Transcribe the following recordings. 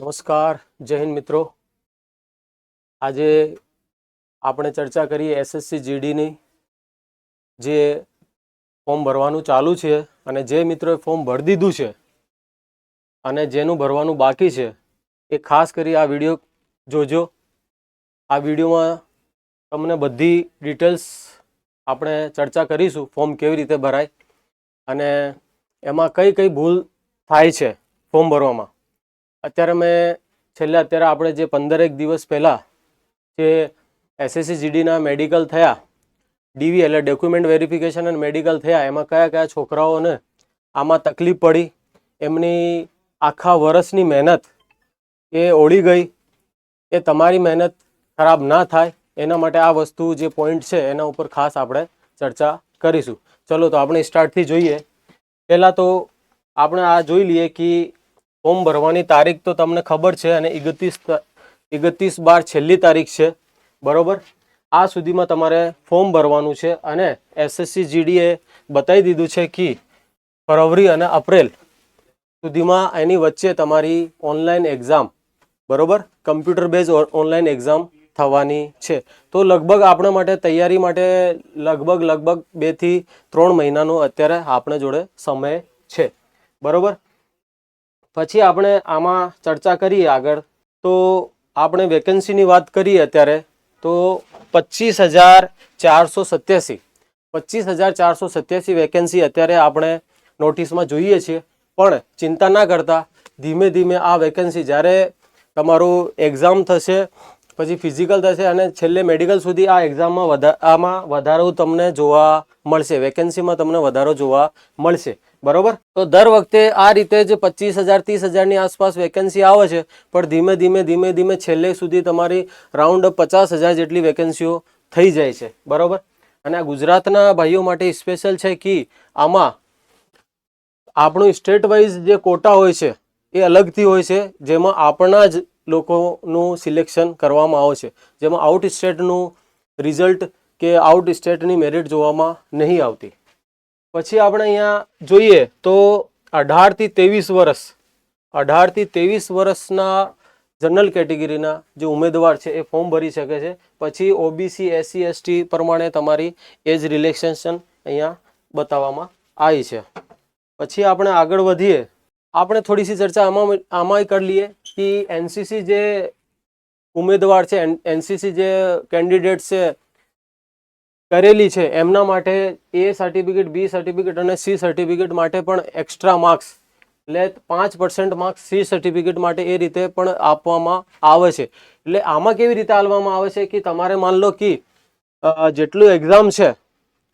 નમસ્કાર, જય હિન્દ મિત્રો. આજે આપણે ચર્ચા કરીએ એસએસસી જીડીની, જે ફોર્મ ભરવાનું ચાલુ છે અને જે મિત્રોએ ફોર્મ ભરી દીધું છે અને જેનું ભરવાનું બાકી છે એ ખાસ કરી આ વીડિયો જોજો. આ વિડીયોમાં તમને બધી ડિટેલ્સ આપણે ચર્ચા કરીશું, ફોર્મ કેવી રીતે ભરાય અને એમાં કઈ કઈ ભૂલ થાય છે ફોર્મ ભરવામાં. અત્યારે મેં છેલ્લે અત્યારે આપણે જે પંદરેક દિવસ પહેલાં જે એસએસસી જીડીના મેડિકલ થયા ડીવી એટલે ડોક્યુમેન્ટ વેરિફિકેશન અને મેડિકલ થયા, એમાં કયા કયા છોકરાઓને આમાં તકલીફ પડી, એમની આખા વર્ષની મહેનત એ ઓળી ગઈ, એ તમારી મહેનત ખરાબ ના થાય, એના માટે આ વસ્તુ જે પોઈન્ટ છે એના ઉપર ખાસ આપણે ચર્ચા કરીશું. ચલો તો આપણે સ્ટાર્ટથી જોઈએ. પહેલાં તો આપણે આ જોઈ લઈએ કે ફોર્મ ભરવાની તારીખ તો તમને ખબર છે અને એકત્રીસ એકત્રીસ બાર છેલ્લી તારીખ છે. બરાબર? આ સુધીમાં તમારે ફોર્મ ભરવાનું છે અને એસએસસી જીડીએ બતાવી દીધું છે કે ફરવરી અને એપ્રિલ સુધીમાં એની વચ્ચે તમારી ઓનલાઈન એક્ઝામ, બરોબર? કમ્પ્યુટર બેઝ ઓનલાઈન એક્ઝામ થવાની છે. તો લગભગ આપણા માટે તૈયારી માટે લગભગ લગભગ બેથી ત્રણ મહિનાનો અત્યારે આપણે જોડે સમય છે. બરોબર? પછી આપણે આમાં ચર્ચા કરીએ આગળ. તો આપણે વેકેન્સીની વાત કરીએ અત્યારે, તો પચીસ હજાર ચારસો સત્યાસી. પચીસ હજાર ચારસો સત્યાસી વેકેન્સી અત્યારે આપણે નોટિસમાં જોઈએ છીએ. પણ ચિંતા ના કરતા, ધીમે ધીમે આ વેકેન્સી જ્યારે તમારું એક્ઝામ થશે, પછી ફિઝિકલ થશે અને છેલ્લે મેડિકલ સુધી આ એક્ઝામમાં વધા, આમાં વધારો તમને જોવા મળશે. વેકેન્સીમાં તમને વધારો જોવા મળશે. બરોબર? તો દર વખતે આ રીતે જ પચીસ હજાર, ત્રીસ હજારની આસપાસ વેકેન્સી આવે છે, પણ ધીમે ધીમે ધીમે ધીમે છેલ્લે સુધી તમારી રાઉન્ડ પચાસ હજાર જેટલી વેકેન્સીઓ થઈ જાય છે. બરોબર? અને આ ગુજરાતના ભાઈઓ માટે સ્પેશિયલ છે કે આમાં આપણું સ્ટેટ વાઇઝ જે કોટા હોય છે, એ અલગથી હોય છે, જેમાં આપણા જ લોકોનું સિલેક્શન કરવામાં આવે છે. જેમાં આઉટ સ્ટેટનું રિઝલ્ટ કે આઉટ સ્ટેટની મેરિટ જોવામાં નહીં આવતી. પછી આપણે અહીંયા જોઈએ તો અઢારથી ત્રેવીસ વર્ષ અઢારથી ત્રેવીસ વર્ષના જનરલ કેટેગરીના જે ઉમેદવાર છે એ ફોર્મ ભરી શકે છે. પછી ઓબીસી એસસી એસટી પ્રમાણે તમારી એજ રિલેક્સેશન અહીંયા બતાવવામાં આવી છે. પછી આપણે આગળ વધીએ. આપણે થોડીસી ચર્ચા આમાં આમાંય કરી લઈએ કે એનસીસી જે ઉમેદવાર છે એનસીસી જે કેન્ડિડેટ છે કરેલી છે, એમના માટે એ સર્ટિફિકેટ બી સર્ટિફિકેટ અને સી સર્ટિફિકેટ માટે પણ એક્સ્ટ્રા માર્ક્સ એટલે પાંચ પર્સન્ટ માર્ક્સ સી સર્ટિફિકેટ માટે એ રીતે પણ આપવામાં આવે છે. એટલે આમાં કેવી રીતે આપવામાં આવે છે કે તમારે માન લો કે જેટલું એક્ઝામ છે,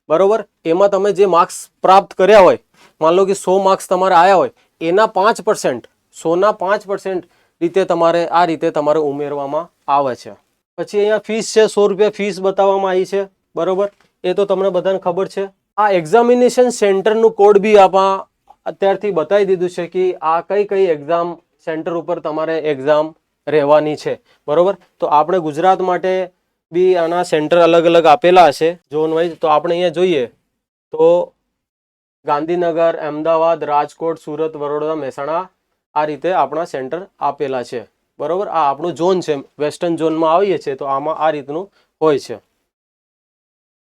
બરોબર, એમાં તમે જે માર્ક્સ પ્રાપ્ત કર્યા હોય, માન લો કે સો માર્ક્સ તમારે આવ્યા હોય, એના પાંચ પર્સન્ટ સોના પાંચ પર્સન્ટ રીતે તમારે આ રીતે તમારે ઉમેરવામાં આવે છે. પછી અહીંયા ફીસ છે, સો રૂપિયા ફીસ બતાવવામાં આવી છે. બરોબર? એ તો તમને બધાને ખબર છે. આ એક્ઝામિનેશન સેન્ટરનું કોડ બી આપણા અત્યારથી બતાવી દીધું છે કે આ કઈ કઈ એક્ઝામ સેન્ટર ઉપર તમારે એક્ઝામ રહેવાની છે. બરોબર? તો આપણે ગુજરાત માટે બી આના સેન્ટર અલગ અલગ આપેલા હશે ઝોન વાઇઝ તો આપણે અહીંયા જોઈએ તો ગાંધીનગર, અમદાવાદ, રાજકોટ, સુરત, વડોદરા, મહેસાણા આ રીતે આપણા સેન્ટર આપેલા છે. બરોબર? આ આપણું ઝોન છે. વેસ્ટર્ન ઝોનમાં આવીએ છીએ તો આમાં આ રીતનું હોય છે.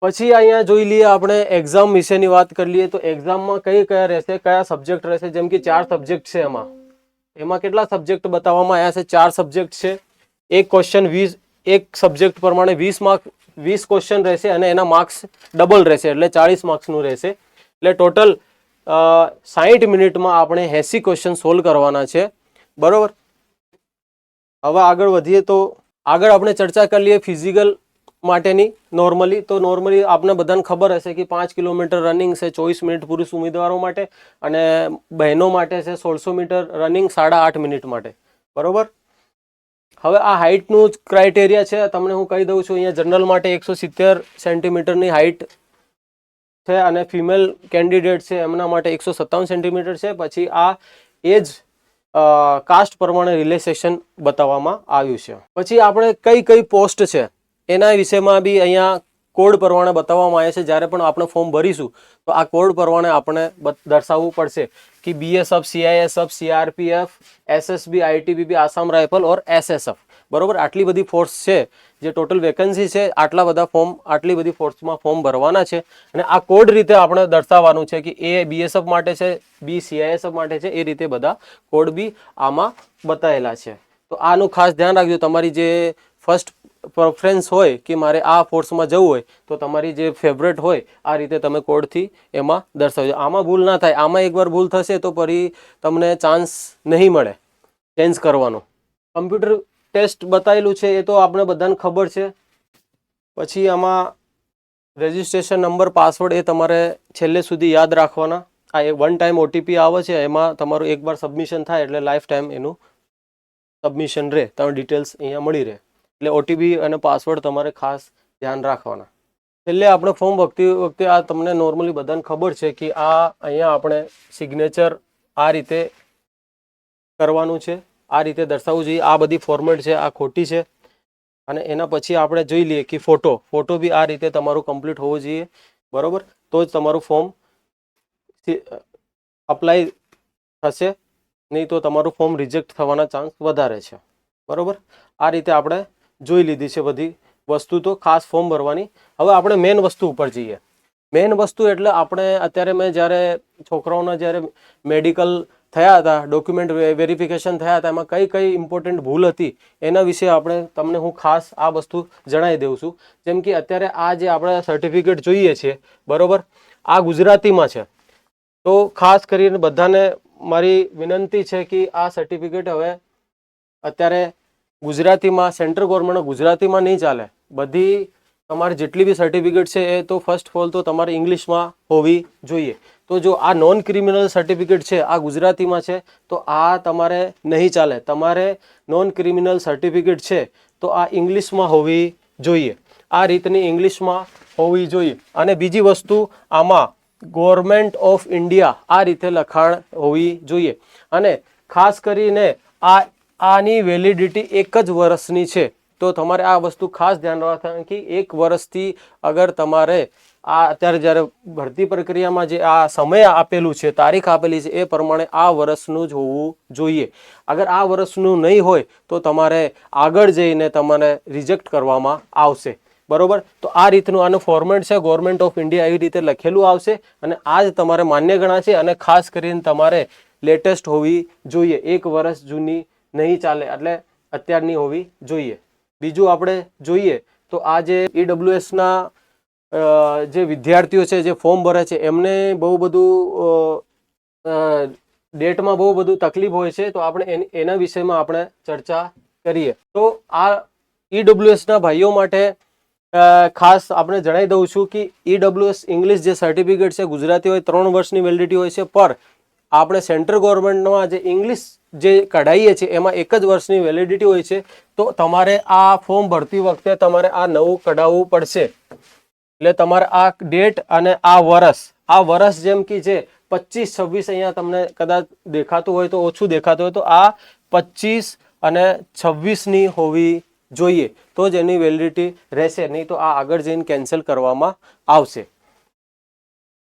પછી અહીંયા જોઈ લઈએ આપણે એક્ઝામ વિશેની વાત કરી લઈએ તો એક્ઝામમાં કઈ કયા રહેશે, કયા સબ્જેક્ટ રહેશે? જેમ કે ચાર સબ્જેક્ટ છે એમાં. એમાં કેટલા સબ્જેક્ટ બતાવવામાં આવ્યા છે? ચાર સબ્જેક્ટ છે. એક ક્વેશ્ચન વીસ, એક સબ્જેક્ટ પ્રમાણે વીસ માર્ક વીસ ક્વેશ્ચન રહેશે અને એના માર્ક્સ ડબલ રહેશે, એટલે ચાળીસ માર્ક્સનું રહેશે. એટલે ટોટલ સાહીઠ મિનિટમાં આપણે એંસી ક્વેશ્ચન સોલ્વ કરવાના છે. બરાબર? હવે આગળ વધીએ તો આગળ આપણે ચર્ચા કરી લઈએ ફિઝિકલ માટેની નોર્મલી તો નોર્મલી આપને બધાને ખબર હશે કે પાંચ કિલોમીટર રનિંગ છે, ચોવીસ મિનિટ પુરુષ ઉમેદવારો માટે અને બહેનો માટે છે સોળસો મીટર રનિંગ સાડા આઠ મિનિટ માટે. બરોબર? હવે આ હાઇટનું જ ક્રાઇટેરિયા છે. તમને હું કહી દઉં છું, અહીંયા જનરલ માટે એકસો સિત્તેર સેન્ટીમીટરની હાઇટ છે અને ફિમેલ કેન્ડિડેટ છે, એમના માટે એકસો સત્તાવન સેન્ટીમીટર છે. પછી આ એજ કાસ્ટ પ્રમાણે રિલેક્સેશન બતાવવામાં આવ્યું છે. પછી આપણે કઈ કઈ પોસ્ટ છે? એના વિષયમાં બી અહીંયા કોડ પરવાણે બતાવવામાં આવે છે. જ્યારે પણ આપણે ફોર્મ ભરીશું, તો આ કોડ પ્રમાણે આપણે દર્શાવવું પડશે કે BSF CISF CRPF SSB ITBP Assam rifle or SSF બરોબર? આટલી બધી ફોર્સ છે, જે ટોટલ વેકન્સી છે, આટલા બધા ફોર્મ આટલી બધી ફોર્સમાં ફોર્મ ભરવાના છે. અને આ કોડ રીતે આપણે દર્શાવવાનું છે કે એ બીએસએફ માટે છે બી સીઆઈએસએફ માટે છે, એ રીતે બધા કોડ બી આમાં બતાવેલા છે. તો આનું ખાસ ધ્યાન રાખજો. તમારી જે ફર્સ્ટ પ્રેફરન્સ હોય કે મારે આ ફોર્સમાં જવું હોય, તો તમારી જે ફેવરેટ હોય, આ રીતે તમે કોડથી એમાં દર્શાવજો. આમાં ભૂલ ના થાય. આમાં એકવાર ભૂલ થશે તો ફરી તમને ચાન્સ નહીં મળે ચેન્જ કરવાનો. કમ્પ્યુટર ટેસ્ટ બતાવેલું છે એ તો આપણે બધાને ખબર છે. પછી આમાં રજિસ્ટ્રેશન નંબર પાસવર્ડ એ તમારે છેલ્લે સુધી યાદ રાખવાના. આ એ વન ટાઈમ ઓટીપી આવે છે, એમાં તમારું એકવાર સબમિશન થાય એટલે લાઈફ ટાઈમ એનું સબમિશન રહે તમે ડિટેલ્સ અહીંયા મળી રહે. એટલે ઓટીપી અને પાસવર્ડ તમારે ખાસ ધ્યાન રાખવાના. એટલે આપણે ફોર્મ ભરતી વખતે આ તમને નોર્મલી બધાને ખબર છે કે આ અહીંયા આપણે સિગ્નેચર આ રીતે કરવાનું છે, આ રીતે દર્શાવવું જોઈએ. આ બધી ફોર્મેટ છે, આ ખોટી છે. અને એના પછી આપણે જોઈ લઈએ કે ફોટો ફોટો બી આ રીતે તમારું કમ્પ્લીટ હોવો જોઈએ. બરોબર? તો જ તમારું ફોર્મ અપ્લાય થશે. નહીં તો તમારું ફોર્મ રિજેક્ટ થવાના ચાન્સ વધારે છે. બરોબર? આ રીતે આપણે જોઈ લીધી છે બધી વસ્તુ તો ખાસ ફોર્મ ભરવાની. હવે આપણે મેઇન વસ્તુ ઉપર જઈએ. મેઇન વસ્તુ એટલે આપણે અત્યારે મેં જ્યારે છોકરાઓના જ્યારે મેડિકલ થયા હતા ડોક્યુમેન્ટ વેરિફિકેશન થયા હતા, એમાં કઈ કઈ ઇમ્પોર્ટન્ટ ભૂલ હતી, એના વિશે આપણે તમને હું ખાસ આ વસ્તુ જણાવી દઉં છું. જેમ કે અત્યારે આ જે આપણે સર્ટિફિકેટ જોઈએ છીએ બરોબર? આ ગુજરાતીમાં છે. તો ખાસ કરીને બધાને મારી વિનંતી છે કે આ સર્ટિફિકેટ હવે અત્યારે ગુજરાતીમાં સેન્ટ્રલ ગવર્મેન્ટ ગુજરાતીમાં નહીં ચાલે. બધી તમારી જેટલી બી સર્ટિફિકેટ છે એ તો ફર્સ્ટ ઓફ ઓલ તો તમારે ઇંગ્લિશમાં હોવી જોઈએ. તો જો આ નોન ક્રિમિનલ સર્ટિફિકેટ છે, આ ગુજરાતીમાં છે, તો આ તમારે નહીં ચાલે. તમારે નોન ક્રિમિનલ સર્ટિફિકેટ છે, તો આ ઇંગ્લિશમાં હોવી જોઈએ. આ રીતની ઇંગ્લિશમાં હોવી જોઈએ. અને બીજી વસ્તુ, આમાં ગવર્મેન્ટ ઓફ ઇન્ડિયા આ રીતે લખાણ હોવી જોઈએ. અને ખાસ કરીને આ આની વેલિડિટી એક જ વર્ષની છે. તો તમારે આ વસ્તુ ખાસ ધ્યાન રાખવાનું કે એક વર્ષથી અગર તમારે આ અત્યારે જ્યારે ભરતી પ્રક્રિયામાં જે આ સમય આપેલું છે, તારીખ આપેલી છે, એ પ્રમાણે આ વર્ષનું જ હોવું જોઈએ. અગર આ વર્ષનું નહીં હોય, તો તમારે આગળ જઈને તમારે રિજેક્ટ કરવામાં આવશે. બરોબર? તો આ રીતનું આનું ફોર્મેટ છે ગવર્મેન્ટ ઓફ ઇન્ડિયા એવી રીતે લખેલું આવશે અને આ જ તમારે માન્ય ગણાશે અને ખાસ કરીને તમારે લેટેસ્ટ હોવી જોઈએ. એક વર્ષ જૂની નહીં ચાલે, એટલે અત્યારની હોવી જોઈએ. બીજું આપણે જોઈએ તો આ જે ઈડબ્લ્યુએસના જે વિદ્યાર્થીઓ છે, જે ફોર્મ ભરે છે, એમને બહુ બધું ડેટમાં બહુ બધું તકલીફ હોય છે, તો આપણે એની- વિષયમાં આપણે ચર્ચા કરીએ. તો આ ઈડબ્લ્યુએસના ભાઈઓ માટે ખાસ આપણે જણાવી દઉં છું કે ઈડબ્લ્યુએસ ઇંગ્લિશ જે સર્ટિફિકેટ છે, ગુજરાતી હોય, ત્રણ વર્ષની વેલિડિટી હોય છે, પર આપણે સેન્ટ્રલ ગવર્મેન્ટમાં જે ઇંગ્લિશ જે કઢાઈએ છીએ, એમાં એક જ વર્ષની વેલિડિટી હોય છે, તો તમારે આ ફોર્મ ભરતી વખતે તમારે આ નવું કઢાવવું પડશે. એટલે તમારે આ ડેટ અને આ વર્ષ આ વર્ષ જેમ કે છે પચીસ, છવ્વીસ અહીંયા તમને કદાચ દેખાતું હોય તો ઓછું દેખાતું હોય તો આ પચીસ અને છવ્વીસની હોવી જોઈએ. તો જ એની વેલિડિટી રહેશે, નહીં તો આ આગળ જઈને કેન્સલ કરવામાં આવશે.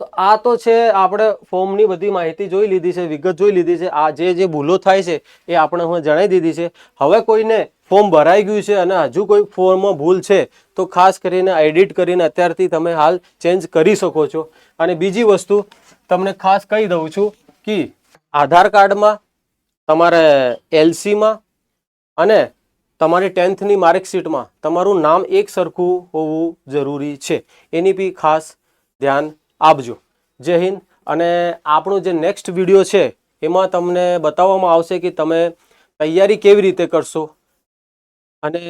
તો આ તો છે આપણે ફોર્મની બધી માહિતી જોઈ લીધી છે, વિગત જોઈ લીધી છે. આ જે જે ભૂલો થાય છે એ આપણે હું જણાવી દીધી છે. હવે કોઈને ફોર્મ ભરાઈ ગયું છે અને હજુ કોઈ ફોર્મમાં ભૂલ છે તો ખાસ કરીને એડિટ કરીને અત્યારથી તમે હાલ ચેન્જ કરી શકો છો. અને બીજી વસ્તુ તમને ખાસ કહી દઉં છું કે આધાર કાર્ડમાં તમારે એલસીમાં અને તમારી ટેન્થની માર્કશીટમાં તમારું નામ એક સરખું હોવું જરૂરી છે. એની બી ખાસ ધ્યાન આપજો જય હિન્દ. અને આપણું જે નેક્સ્ટ વીડિયો છે, એમાં તમને બતાવવામાં આવશે કે તમે તૈયારી કેવી રીતે કરશો અને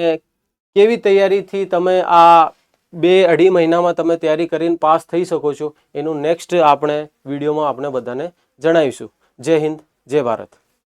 કેવી તૈયારીથી તમે આ બે અઢી મહિનામાં તમે તૈયારી કરીને પાસ થઈ શકો છો, એનું નેક્સ્ટ આપણે વિડીયોમાં આપણે બધાને જણાવીશું. જય હિન્દ. જય ભારત.